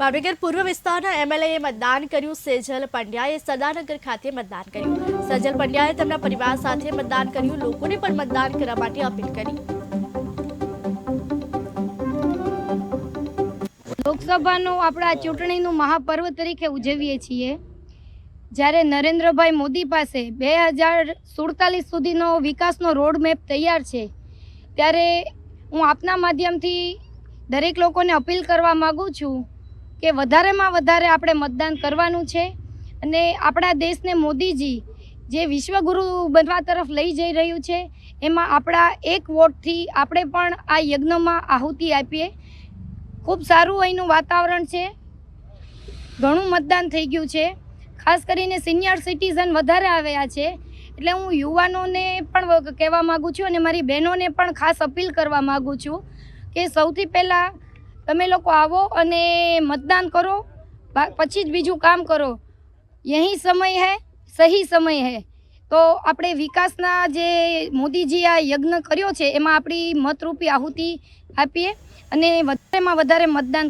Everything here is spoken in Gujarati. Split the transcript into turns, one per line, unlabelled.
ભાવનગર પૂર્વ વિસ્તારના એમએલએ મતદાન કર્યું. સેજલ પંડ્યાએ સદાનગર ખાતે મતદાન કર્યું. સજલ પંડ્યાએ તેમના પરિવાર સાથે મતદાન કર્યું. લોકોને પણ મતદાન કરવા માટે અપીલ કરી.
લોકસભાનું આપણા ચૂંટણીનું મહાપર્વ તરીકે ઉજવીએ છીએ. જ્યારે નરેન્દ્રભાઈ મોદી પાસે બે હજાર સુડતાલીસ સુધીનો વિકાસનો રોડ મેપ તૈયાર છે, ત્યારે હું આપના માધ્યમથી દરેક લોકોને અપીલ કરવા માગું છું કે વધારેમાં વધારે આપણે મતદાન કરવાનું છે. અને આપણા દેશને મોદીજી જે વિશ્વગુરુ બનવા તરફ લઈ જઈ રહ્યું છે, એમાં આપણા એક વોટથી આપણે પણ આ યજ્ઞમાં આહુતિ આપીએ. ખૂબ સારું અહીંનું વાતાવરણ છે. ઘણું મતદાન થઈ ગયું છે. ખાસ કરીને સિનિયર સિટીઝન વધારે આવ્યા છે. એટલે હું યુવાનોને પણ કહેવા માગું છું અને મારી બહેનોને પણ ખાસ અપીલ કરવા માગું છું કે સૌથી પહેલાં તમે લોકો આવો અને મતદાન કરો. પછી જ બીજું કામ કરો. યહી સમય હૈ, સહી સમય હૈ. તો આપણે વિકાસના જે મોદીજી આ યજ્ઞ કર્યો છે, એમાં આપણી મતરૂપી આહુતિ આપીએ અને વધારેમાં વધારે મતદાન